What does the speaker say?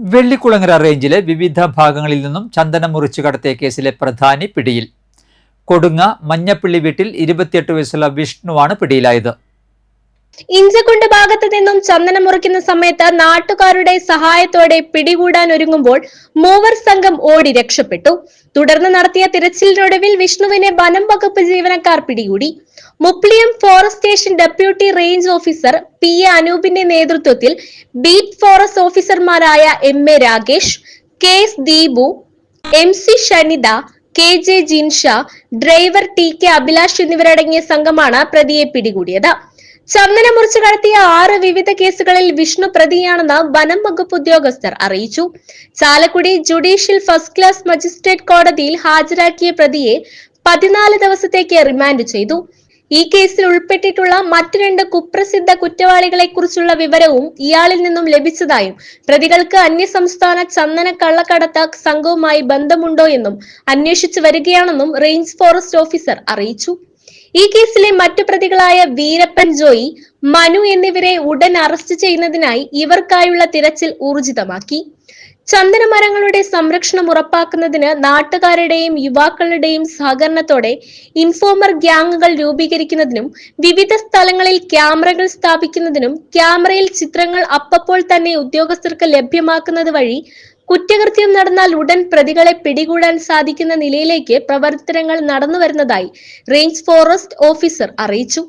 വെള്ളിക്കുളങ്ങര റേഞ്ചിലെ വിവിധ ഭാഗങ്ങളിൽ നിന്നും ചന്ദനം മുറിച്ചു കടത്തിയ കേസിലെ പ്രധാനി പിടിയിൽ. കൊടുങ്ങ മഞ്ഞപ്പള്ളി വീട്ടിൽ ഇരുപത്തിയെട്ട് വയസ്സുള്ള വിഷ്ണുവാണ് പിടിയിലായത്. ഇഞ്ചക്കുണ്ട് ഭാഗത്ത് നിന്നും ചന്ദനം മുറിക്കുന്ന സമയത്ത് നാട്ടുകാരുടെ സഹായത്തോടെ പിടികൂടാൻ ഒരുങ്ങുമ്പോൾ മൂവർ സംഘം ഓടി രക്ഷപ്പെട്ടു. തുടർന്ന് നടത്തിയ തിരച്ചിലിനൊടുവിൽ വിഷ്ണുവിനെ വനം വകുപ്പ് ജീവനക്കാർ പിടികൂടി. Mupliyam forest station deputy range officer P A അനൂപിന്റെ നേതൃത്വത്തിൽ ബീറ്റ് ഫോറസ്റ്റ് ഓഫീസർമാരായ M A Rakesh K S Deepu M C Shanitha K J Jinsha driver T K Abhilash എന്നിവരടങ്ങിയ സംഘമാണ് പ്രതിയെ പിടികൂടിയത്. ചന്ദനം മുറിച്ചു കടത്തിയ ആറ് വിവിധ കേസുകളിൽ വിഷ്ണു പ്രതിയാണെന്ന് വനം വകുപ്പ് ഉദ്യോഗസ്ഥർ അറിയിച്ചു. Chalakudy judicial first class magistrate കോടതിയിൽ ഹാജരാക്കിയ പ്രതിയെ പതിനാല് ദിവസത്തേക്ക് റിമാൻഡ് ചെയ്തു. ഈ കേസിൽ ഉൾപ്പെട്ടിട്ടുള്ള മറ്റു രണ്ട് കുപ്രസിദ്ധ കുറ്റവാളികളെ കുറിച്ചുള്ള വിവരവും ഇയാളിൽ നിന്നും ലഭിച്ചതായും പ്രതികൾക്ക് അന്യസംസ്ഥാന ചന്ദന കള്ളക്കടത്ത് സംഘവുമായി ബന്ധമുണ്ടോ എന്നും അന്വേഷിച്ചു വരികയാണെന്നും റേഞ്ച് ഫോറസ്റ്റ് ഓഫീസർ അറിയിച്ചു. ഈ കേസിലെ മറ്റു പ്രതികളായ വീരപ്പൻ ജോയി മനു എന്നിവരെ ഉടൻ അറസ്റ്റ് ചെയ്യുന്നതിനായി ഇവർക്കായുള്ള തിരച്ചിൽ ഊർജിതമാക്കി. ചന്ദനമരങ്ങളുടെ സംരക്ഷണം ഉറപ്പാക്കുന്നതിന് നാട്ടുകാരുടെയും യുവാക്കളുടെയും സഹകരണത്തോടെ ഇൻഫോമർ ഗ്യാങ്ങുകൾ രൂപീകരിക്കുന്നതിനും വിവിധ സ്ഥലങ്ങളിൽ ക്യാമറകൾ സ്ഥാപിക്കുന്നതിനും ക്യാമറയിൽ ചിത്രങ്ങൾ അപ്പപ്പോൾ തന്നെ ഉദ്യോഗസ്ഥർക്ക് ലഭ്യമാക്കുന്നത് വഴി കുറ്റകൃത്യം നടന്നാൽ ഉടൻ പ്രതികളെ പിടികൂടാൻ സാധിക്കുന്ന നിലയിലേക്ക് പ്രവർത്തനങ്ങൾ നടന്നു നടന്നുവരുന്നതായി റേഞ്ച് ഫോറസ്റ്റ് ഓഫീസർ അറിയിച്ചു.